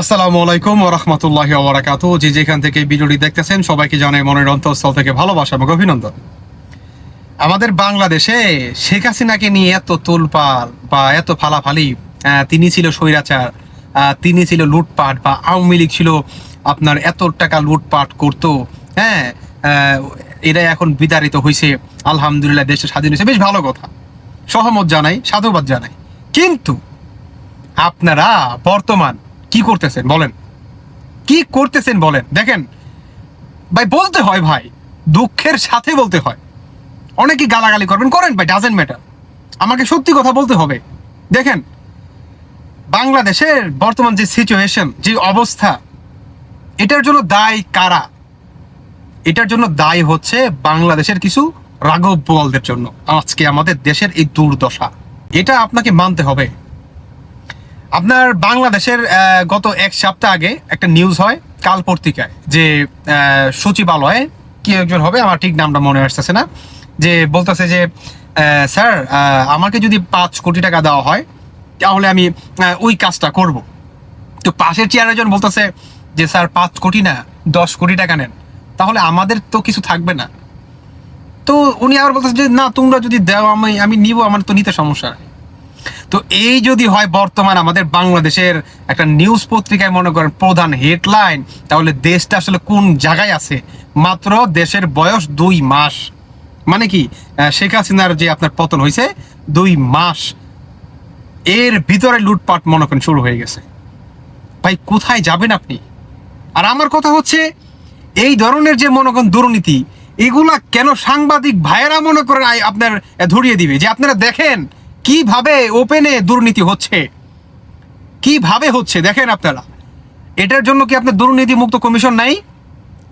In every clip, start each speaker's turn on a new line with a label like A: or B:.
A: আসসালামু আলাইকুম ওরহমতুল্লাহি ওবরাকাতু যে যেখান থেকে ভিডিওটি দেখতেছেন, সবাইকে জানাই মনের অন্তঃস্থল থেকে ভালোবাসা এবং অভিনন্দন। আমাদের বাংলাদেশে শেখ হাসিনাকে নিয়ে এত তোলপাল বা এত ফালাফালি তিনি ছিল স্বৈরাচার তিনি ছিল লুটপাট বা আওয়ামী লীগ ছিল আপনার এত টাকা লুটপাট করতো হ্যাঁ এরা এখন বিতাড়িত হয়েছে আলহামদুলিল্লাহ দেশে স্বাধীন হয়েছে বেশ ভালো কথা। সহমত জানাই, সাধুবাদ জানাই। কিন্তু আপনারা বর্তমান কি করতেছেন? বলেন। কি করতেছেন বলেন? দেখেন, ভাই, বলতে হয় ভাই, দুঃখের সাথে বলতে হয়। অনেকে গালাগালি করবেন। করেন ভাই ডাজেন্ট ম্যাটার আমাকে সত্যি কথা বলতে হবে। দেখেন, বাংলাদেশের বর্তমান যে সিচুয়েশন যে অবস্থা, এটার জন্য দায় কারা? এটার জন্য দায় হচ্ছে বাংলাদেশের কিছু রাঘব বোয়ালদের জন্য। আজকে আমাদের দেশের এই দুর্দশা। এটা আপনাকে মানতে হবে। আপনার বাংলাদেশের গত এক সপ্তাহ আগে একটা নিউজ হয় কাল পত্রিকায় যে সচিবালয়ে কি একজন হবে, আমার ঠিক নামটা মনে আসতেছে না, যে বলতেছে যে স্যার আমাকে যদি পাঁচ কোটি টাকা দেওয়া হয়, তাহলে আমি ওই কাজটা করব। তো পাশের চেয়ার একজন বলতেছে যে, স্যার, পাঁচ কোটি না, দশ কোটি টাকা নেন, তাহলে আমাদের তো কিছু থাকবে না। তো উনি আবার বলতেছে যে, না, তোমরা যদি দাও, আমি আমি নিব, আমার তো নিতে সমস্যা নাই। তো এই যদি হয় বর্তমান আমাদের বাংলাদেশের একটা নিউজ পত্রিকায় মনে করেন প্রধান হেডলাইন, তাহলে দেশটা আসলে কোন জায়গায় আছে? মাত্র দেশের বয়স দুই মাস। মানে কি? শেখ হাসিনার যে আপনার পতন হয়েছে, দুই মাস। এর ভিতরে লুটপাট মনে করেন শুরু হয়ে গেছে। ভাই, কোথায় যাবেন আপনি? আর আমার কথা হচ্ছে, এই ধরনের যে মনে করেন দুর্নীতি, এগুলা কেন সাংবাদিক ভাইয়েরা মনে করেন আপনার ধরিয়ে দিবে? যে আপনারা দেখেন কীভাবে ওপেনে দুর্নীতি হচ্ছে? কীভাবে হচ্ছে? দেখেন আপনারা। এটার জন্য কি আপনার দুর্নীতি মুক্ত কমিশন নাই?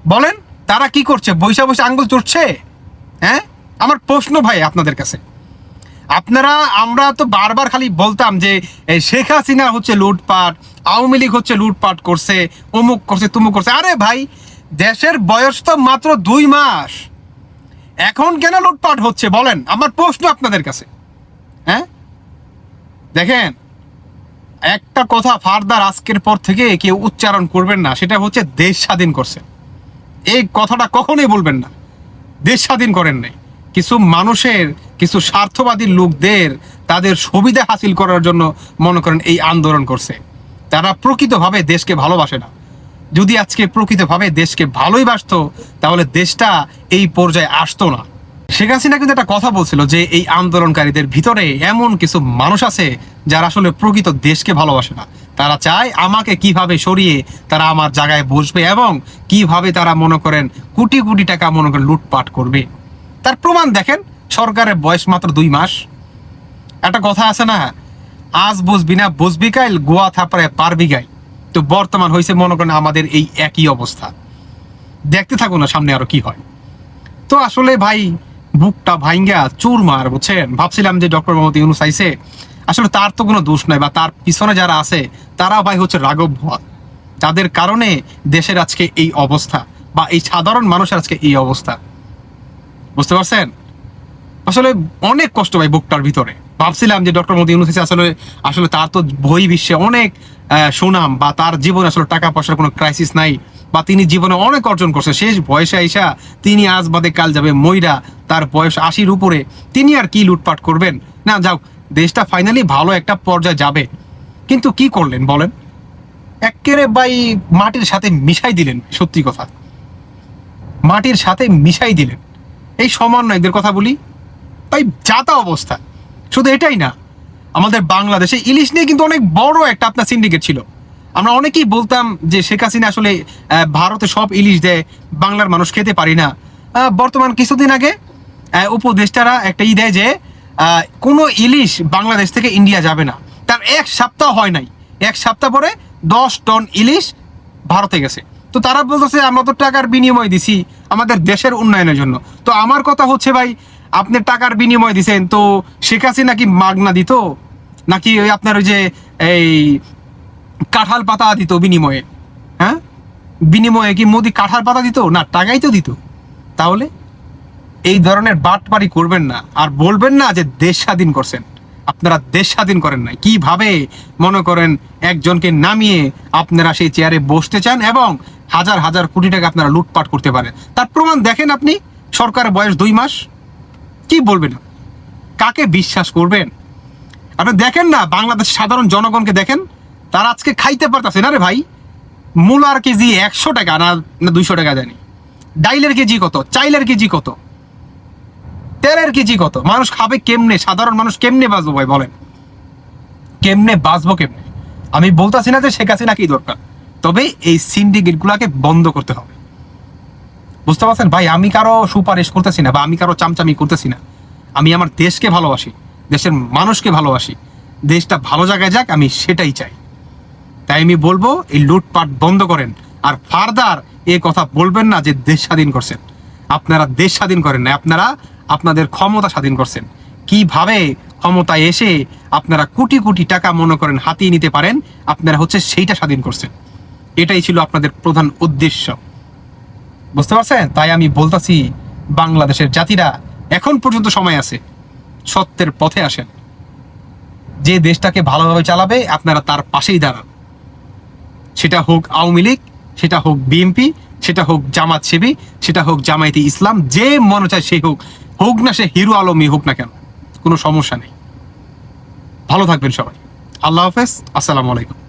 A: বলেন, তারা কি করছে? বৈশা বসে আঙ্গুল চড়ছে হ্যাঁ? আমার প্রশ্ন ভাই আপনাদের কাছে। আপনারা, আমরা তো বারবার খালি বলতাম যে শেখ হাসিনা হচ্ছে লুটপাট, আওয়ামী লীগ হচ্ছে লুটপাট করছে, অমুক করছে, তুমুক করছে। আরে ভাই, দেশের বয়স তো মাত্র দুই মাস। এখন কেন লুটপাট হচ্ছে? বলেন, আমার প্রশ্ন আপনাদের কাছে। হ্যাঁ? দেখেন, একটা কথা ফার্দার আজকের পর থেকে কেউ উচ্চারণ করবেন না, সেটা হচ্ছে দেশ স্বাধীন করছে। এই কথাটা কখনোই বলবেন না। দেশ স্বাধীন করেন নাই। কিছু মানুষের, কিছু স্বার্থবাদী লোকদের তাদের সুবিধা হাসিল করার জন্য মনে করেন এই আন্দোলন করছে। তারা প্রকৃতভাবে দেশকে ভালোবাসে না। যদি আজকে প্রকৃতভাবে দেশকে ভালোই বাসতো, তাহলে দেশটা এই পর্যায়ে আসতো না। শেখ হাসিনা কিন্তু একটা কথা বলছিল যে এই আন্দোলনকারীদের ভিতরে এমন কিছু মানুষ আছে যারা আসলে প্রকৃত দেশকে ভালোবাসে না। তারা চায় আমাকে কীভাবে সরিয়ে তারা আমার জায়গায় বসবে এবং কীভাবে তারা মনে করেন কোটি কোটি টাকা মনে করেন লুটপাট করবে। তার প্রমাণ দেখেন, সরকারের বয়স মাত্র দুই মাস। একটা কথা আছে না, আজ বুঝবি না, বুঝবি কাইল গোয়া থাপড়ে পারবি গাইল তো বর্তমান হয়েছে মনে করেন আমাদের এই একই অবস্থা। দেখতে থাকুন না, সামনে আরও কি হয়। তো আসলে ভাই বুকটা ভাইঙ্গা চুর মার, বুঝছেন? ভাবছিলাম যে ডক্টর মোহাম্মদ ইউনুস আইসে। আসলে তার তো কোনো দোষ নাই বা তার পিছনে যারা আছে, তারা ভাই হচ্ছে রাঘব ভয় তাদের কারণে দেশের আজকে এই অবস্থা বা এই সাধারণ মানুষের আজকে এই অবস্থা। বুঝতে পারছেন? আসলে অনেক কষ্ট ভাই বুকটার ভিতরে। ভাবছিলাম যে ডক্টর মোদী ইউনুস আসলে আসলে তার তো বই বিশ্বে অনেক সুনাম বা তার জীবনে আসলে টাকা পয়সার কোনো ক্রাইসিস নাই। বা তিনি জীবনে অনেক অর্জন করছে। শেষ বয়সে আইসা তিনি আজ বাদে কাল যাবে ময়রা, তার বয়স আশির উপরে। তিনি আর কি লুটপাট করবেন? না যাও দেশটা ফাইনালি ভালো একটা পর্যায়ে যাবে। কিন্তু কি করলেন বলেন? একেবারে ভাই মাটির সাথে মিশাই দিলেন, সত্যি কথা। মাটির সাথে মিশাই দিলেন। এই সমান্য় সমন্বয়কদের কথা বলি তাই যাতা অবস্থা। শুধু এটাই না, আমাদের বাংলাদেশে ইলিশ নিয়ে কিন্তু অনেক বড় একটা আপনার সিন্ডিকেট ছিল। আমরা অনেকেই বলতাম যে শেখ হাসিনা আসলে ভারতে সব ইলিশ দেয়, বাংলার মানুষ খেতে পারি না। বর্তমান কিছুদিন আগে উপদেষ্টারা একটা ই দেয় যে কোনো ইলিশ বাংলাদেশ থেকে ইন্ডিয়া যাবে না। তার এক সপ্তাহ হয় নাই। এক সপ্তাহ পরে দশ টন ইলিশ ভারতে গেছে। তো তারা বলতেছে, আমরা তো টাকার বিনিময় দিছি আমাদের দেশের উন্নয়নের জন্য। তো আমার কথা হচ্ছে ভাই, আপনি টাকার বিনিময় দিছেন, তো শেখ হাসিনা কি মাগনা দিত? নাকি ওই আপনার ওই যে এই কাঁঠাল পাতা দিত বিনিময়ে হ্যাঁ? বিনিময়ে কি মোদি কাঁঠাল পাতা দিত? না, টাকাই তো দিত। তাহলে এই ধরনের বাটপারি করবেন না। আর বলবেন না যে দেশ স্বাধীন করছেন। আপনারা দেশ স্বাধীন করেন না কীভাবে মনে করেন একজনকে নামিয়ে আপনারা সেই চেয়ারে বসতে চান এবং হাজার হাজার কোটি টাকা আপনারা লুটপাট করতে পারেন? তার প্রমাণ দেখেন আপনি, সরকারের বয়স দুই মাস। কি বলবেন কাকে বিশ্বাস করবেন? আপনি দেখেন না বাংলাদেশ সাধারণ জনগণকে দেখেন। তারা আজকে খাইতে পারতেছে না রে ভাই? মূলার কেজি একশো টাকা না না দুইশো টাকা জানি। ডাইলের কেজি কত? চাইলের কেজি কত? তেলের কেজি কত? মানুষ খাবে কেমনে? সাধারণ মানুষ কেমনে বাঁচবো ভাই, বলেন? কেমনে বাঁচবো কেমনে? আমি বলতেছি না যে শেখ হাসিনা কি দরকার, তবে এই সিন্ডিকেট গুলাকে বন্ধ করতে হবে। বুঝতে পারছেন? ভাই, আমি কারও সুপারিশ করতেছি না বা আমি কারও চামচামি করতেছি না। আমি আমার দেশকে ভালোবাসি, দেশের মানুষকে ভালোবাসি। দেশটা ভালো জায়গায় যাক, আমি সেটাই চাই। তাই আমি বলব, এই লুটপাট বন্ধ করেন। আর ফার্দার এ কথা বলবেন না যে দেশ স্বাধীন করছেন। আপনারা দেশ স্বাধীন করেন না আপনারা আপনাদের ক্ষমতা স্বাধীন করছেন। কীভাবে ক্ষমতায় এসে আপনারা কোটি কোটি টাকা মনে করেন হাতিয়ে নিতে পারেন, আপনারা হচ্ছে সেইটা স্বাধীন করছেন। এটাই ছিল আপনাদের প্রধান উদ্দেশ্য। বুঝতে পারছেন? তাই আমি বলতাছি, বাংলাদেশের জাতিরা এখন পর্যন্ত সময় আছে, সত্যের পথে আসেন। যে দেশটাকে ভালোভাবে চালাবে, আপনারা তার পাশেই দাঁড়ান। সেটা হোক আওয়ামী লীগ, সেটা হোক বিএনপি, সেটা হোক জামাত সেবী, সেটা হোক জামায়াতে ইসলাম, যে মনে চায় সে হোক হোক না সে হিরো আলমই হোক না কেন, কোনো সমস্যা নেই। ভালো থাকবেন সবাই। আল্লাহ হাফেজ, আসসালামু আলাইকুম।